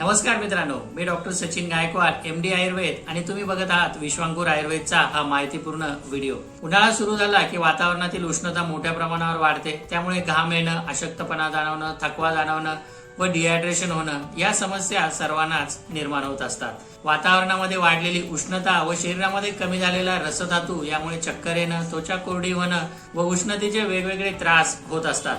नमस्कार मित्रांनो मी doctor Sachin Gaikwad M D Ayurveda आणि तुम्ही बघत आहात विश्वांकुर आयुर्वेदचा हा माहितीपूर्ण व्हिडिओ. उन्हाळा सुरू झाला की वातावरणातील उष्णता मोठ्या प्रमाणावर वाढते त्यामुळे घाम येणं अशक्तपणा जाणवणं थकवा जाणवणं व डिहायड्रेशन होणं या समस्या सर्वांनाच निर्माण होत असतात. वातावरणामध्ये वाढलेली उष्णता व शरीरामध्ये कमी झालेला रसधातू यामुळे चक्कर येणं त्वचा कोरडी होणं व उष्णतेचे वेगवेगळे त्रास होत असतात.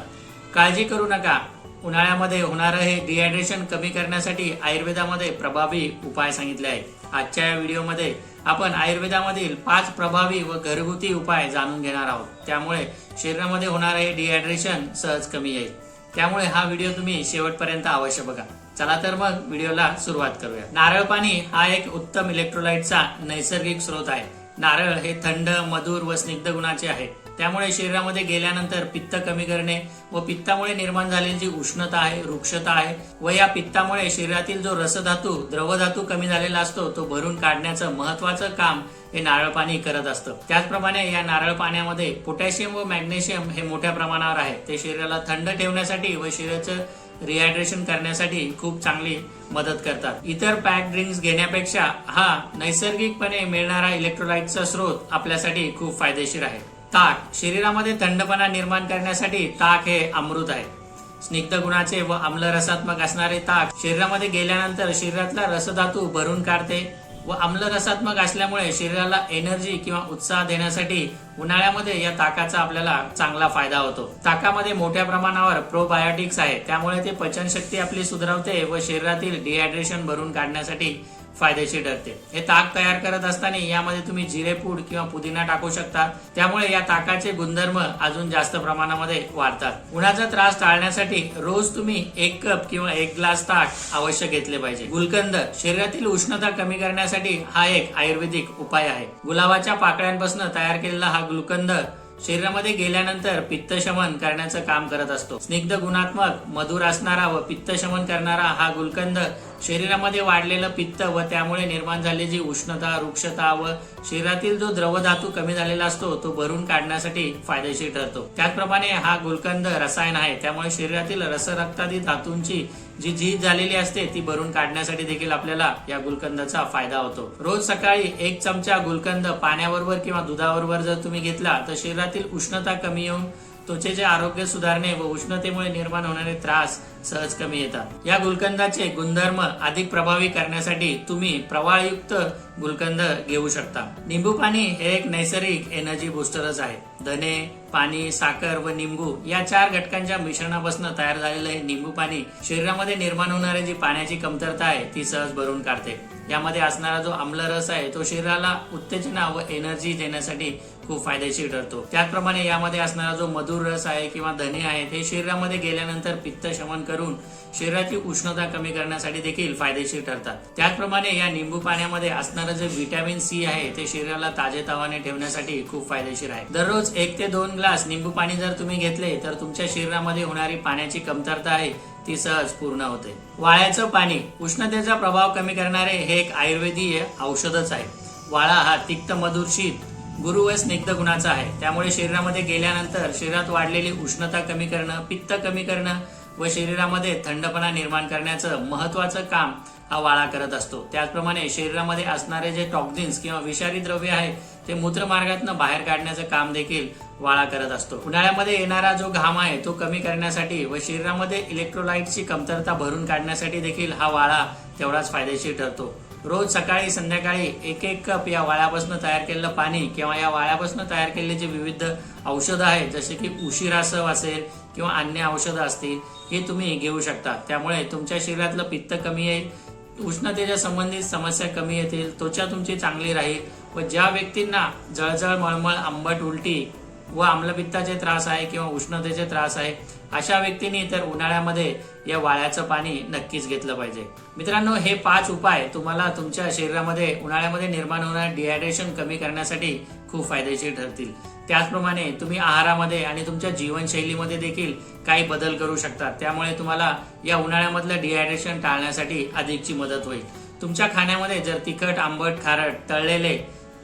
काळजी करू नका. उन्हाळ्यामध्ये होणारं हे डिहायड्रेशन कमी करण्यासाठी आयुर्वेदामध्ये प्रभावी उपाय सांगितले आहेत. आजच्या या व्हिडिओमध्ये आपण आयुर्वेदामधील पाच प्रभावी व घरगुती उपाय जाणून घेणार आहोत. त्यामुळे शरीरामध्ये होणारं हे डिहायड्रेशन सहज कमी येईल. त्यामुळे हा व्हिडिओ तुम्ही शेवटपर्यंत अवश्य बघा. चला तर मग व्हिडिओला सुरुवात करूया. नारळ पाणी हा एक उत्तम इलेक्ट्रोलाइटचा नैसर्गिक स्रोत आहे. नारळ हे थंड मधुर व स्निग्ध गुणाचे आहे. त्यामुळे शरीरामध्ये गेल्यानंतर पित्त कमी करणे व पित्तामुळे निर्माण झालेली जी उष्णता आहे वृक्षता आहे व या पित्तामुळे शरीरातील जो रसधातू द्रवधातू कमी झालेला असतो तो भरून काढण्याचं महत्वाचं काम हे नारळ पाणी करत असतं. त्याचप्रमाणे या नारळ पाण्यामध्ये पोटॅशियम व मॅग्नेशियम हे मोठ्या प्रमाणावर आहे. ते शरीराला थंड ठेवण्यासाठी व शरीराचं रिहायड्रेशन करण्यासाठी खूप चांगली मदत करतात. इतर पॅक ड्रिंक्स घेण्यापेक्षा हा नैसर्गिकपणे मिळणारा इलेक्ट्रोलाइटचा स्रोत आपल्यासाठी खूप फायदेशीर आहे. ताक शरीरामध्ये थंडपणा निर्माण करण्यासाठी ताक हे अमृत आहे. स्निग्ध गुणाचे व आम्ल रसात्मक असणारे ताक शरीरामध्ये गेल्यानंतर शरीरातला रसधातू भरून काढते व आम्ल रसात्मक असल्यामुळे शरीराला एनर्जी किंवा उत्साह देण्यासाठी उन्हाळ्यामध्ये या ताकाचा आपल्याला चांगला फायदा होतो. ताकामध्ये मोठ्या प्रमाणावर प्रोबायोटिक्स आहे. त्यामुळे ते पचनशक्ती आपली सुधारवते व शरीरातील डिहायड्रेशन भरून काढण्यासाठी फायदेशीर ठरते. हे ताक तयार करत असताना यामध्ये तुम्ही जिरेपूड किंवा पुदिना टाकू शकता. त्यामुळे या ताकाचे गुणधर्म अजून जास्त प्रमाणामध्ये वाढतात. उन्हाचा त्रास टाळण्यासाठी रोज तुम्ही एक कप किंवा एक ग्लास ताक अवश्य घेतले पाहिजे. गुलकंद शरीरातील उष्णता कमी करण्यासाठी हा एक आयुर्वेदिक उपाय आहे. गुलाबाच्या पाकळ्यांपासून तयार केलेला हा गुलकंद शरीरामध्ये गेल्यानंतर पित्तशमन करण्याचं काम करत असतो. स्निग्ध गुणात्मक मधुर असणारा व पित्तशमन करणारा हा गुलकंद शरीरामध्ये वाढलेलं पित्त व त्यामुळे निर्माण झालेली जी उष्णता वृक्षता व शरीरातील जो द्रवधातू कमी झालेला असतो तो भरून काढण्यासाठी फायदेशीर ठरतो. त्याचप्रमाणे हा गुलकंद रसायन आहे त्यामुळे शरीरातील रसरक्तादी धातूंची जी झीज झालेली असते ती भरून काढण्यासाठी देखील आपल्याला या गुलकंदाचा फायदा होतो. रोज सकाळी एक चमचा गुलकंद पाण्याबरोबर किंवा दुधाबरोबर जर तुम्ही घेतला तर शरीरातील उष्णता कमी येऊन त्वचेचे आरोग्य सुधारणे व उष्णतेमुळे निर्माण होणारे त्रास सहज कमी येतात. या गुलकंदाचे गुणधर्म अधिक प्रभावी करण्यासाठी तुम्ही प्रवाळयुक्त गुलकंद घेऊ शकता. निंबू पाणी हे एक नैसर्गिक एनर्जी बुस्टरच आहे. धने पाणी साखर व निंबू या चार घटकांच्या मिश्रणापासून तयार झालेलं हे निंबू पाणी शरीरामध्ये निर्माण होणारी जी पाण्याची कमतरता आहे ती सहज भरून काढते. यामध्ये असणारा जो आम्ल रस आहे तो शरीराला उत्तेजना व एनर्जी देण्यासाठी खूप फायदेशीर ठरतो. त्याचप्रमाणे यामध्ये असणारा जो मधुर रस आहे किंवा धने आहेत हे शरीरामध्ये गेल्यानंतर पित्त शमन करून शरीराची उष्णता कमी करण्यासाठी देखील फायदेशीर ठरतात. त्याचप्रमाणे या निंबू पाण्यामध्ये असणारं जे व्हिटॅमिन सी आहे ते शरीराला ताजेतवाने ठेवण्यासाठी खूप फायदेशीर आहे. दररोज एक ते दोन ग्लास निंबू पाणी जर तुम्ही घेतले तर तुमच्या शरीरामध्ये होणारी पाण्याची कमतरता आहे ती सहज पूर्ण होते. वाळ्याचं पाणी उष्णतेचा प्रभाव कमी करणारे हे एक आयुर्वेदीय औषधच आहे. वाळा हा तिक्त मधुर शीत गुरु व स्निग्ध गुणाचा आहे. त्यामुळे शरीरामध्ये गेल्यानंतर शरीरात वाढलेली उष्णता कमी करणं पित्त कमी करणं व शरीरामध्ये थंडपणा निर्माण करण्याचं महत्वाचं काम हा वाळा करत असतो. त्याचप्रमाणे शरीरामध्ये असणारे जे टॉक्झिन्स किंवा विषारी द्रव्य आहे ते मूत्रमार्गातनं बाहेर काढण्याचं काम देखील वाळा करत असतो. उन्हाळ्यामध्ये येणारा जो घाम आहे तो कमी करण्यासाठी व शरीरामध्ये इलेक्ट्रोलाइटची कमतरता भरून काढण्यासाठी देखील हा वाळा तेवढाच फायदेशीर ठरतो. रोज सकाळी संध्याकाळी एक एक कप या वाळ्यापासून तयार केलेलं पाणी किंवा या वाळ्यापासून तयार केलेले जे विविध औषधं आहेत जसे की उशिरासव असेल किंवा अन्य औषधं असतील हे तुम्ही घेऊ शकता. त्यामुळे तुमच्या शरीरातलं पित्त कमी येईल उष्णतेच्या संबंधित समस्या कमी येतील त्वचा तुमची चांगली राहील. व ज्या व्यक्तींना जळजळ मळमळ आंबट उलटी व आम्लपित्ताचे त्रास आहे किंवा उष्णतेचे त्रास आहे अशा व्यक्तींनी तर उन्हाळ्यामध्ये या वाळ्याचं पाणी नक्कीच घेतलं पाहिजे. मित्रांनो हे पाच उपाय तुम्हाला तुमच्या शरीरामध्ये उन्हाळ्यामध्ये निर्माण होणारे डिहायड्रेशन कमी करण्यासाठी खूप फायदेशीर ठरतील. त्याचप्रमाणे तुम्ही आहारामध्ये आणि तुमच्या जीवनशैलीमध्ये देखील काही बदल करू शकता त्यामुळे तुम्हाला या उन्हाळ्यामधलं डिहायड्रेशन टाळण्यासाठी अधिकची मदत होईल. तुमच्या खाण्यामध्ये जर तिखट आंबट खारट तळलेले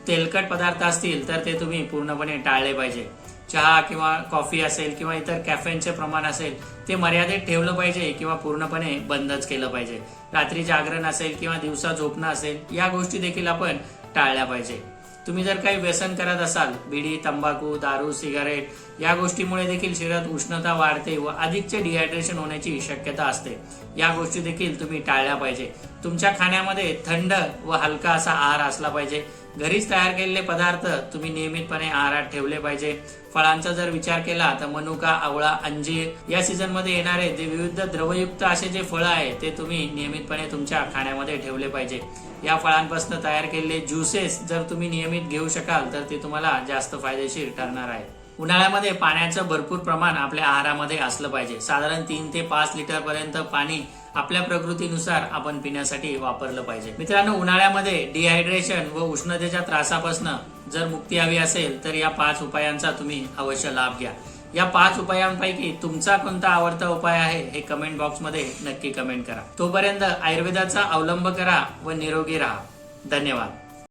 तेलकट पदार्थ असतील तर ते तुम्ही पूर्णपणे टाळले पाहिजे. चहा किंवा कॉफी असेल किंवा इतर कॅफेनचे प्रमाण असेल ते मर्यादित ठेवलं पाहिजे किंवा पूर्णपणे बंदच केलं पाहिजे. रात्री जागरण असेल किंवा दिवसा झोपणं असेल या गोष्टी देखील आपण टाळल्या पाहिजे. तुम्ही जर काही व्यसन करत असाल बिडी तंबाखू दारू सिगारेट या गोष्टीमुळे देखील शरीरात उष्णता वाढते व अधिकचे डिहायड्रेशन होण्याची शक्यता असते. या गोष्टी देखील तुम्ही टाळल्या पाहिजे. तुमच्या खाण्यामध्ये थंड व हलका असा आहार असला पाहिजे. घरीच तयार केलेले पदार्थ तुम्ही नियमितपणे आहारात ठेवले पाहिजे. फळांचा जर विचार केला तर मनुका आवळा अंजीर या सीझनमध्ये येणारे जे विविध द्रवयुक्त असे जे फळं आहे ते तुम्ही नियमितपणे तुमच्या खाण्यामध्ये ठेवले पाहिजे. या फळांपासून तयार केलेले ज्युसेस जर तुम्ही नियमित घेऊ शकाल तर ते तुम्हाला जास्त फायदेशीर ठरणार आहे. उन्हाळ्यामध्ये पाण्याचं भरपूर प्रमाण आपल्या आहारामध्ये असलं पाहिजे. साधारण तीन ते पाच लिटर पर्यंत पाणी आपल्या प्रकृतीनुसार आपण पिण्यासाठी वापरलं पाहिजे. मित्रांनो उन्हाळ्यामध्ये डिहायड्रेशन व उष्णतेच्या त्रासापासून जर मुक्ती हवी असेल तर या पाच उपायांचा तुम्ही अवश्य लाभ घ्या. या पाच उपायांपैकी तुमचा कोणता आवडता उपाय आहे हे कमेंट बॉक्समध्ये नक्की कमेंट करा. तोपर्यंत आयुर्वेदाचा अवलंब करा व निरोगी राहा. धन्यवाद.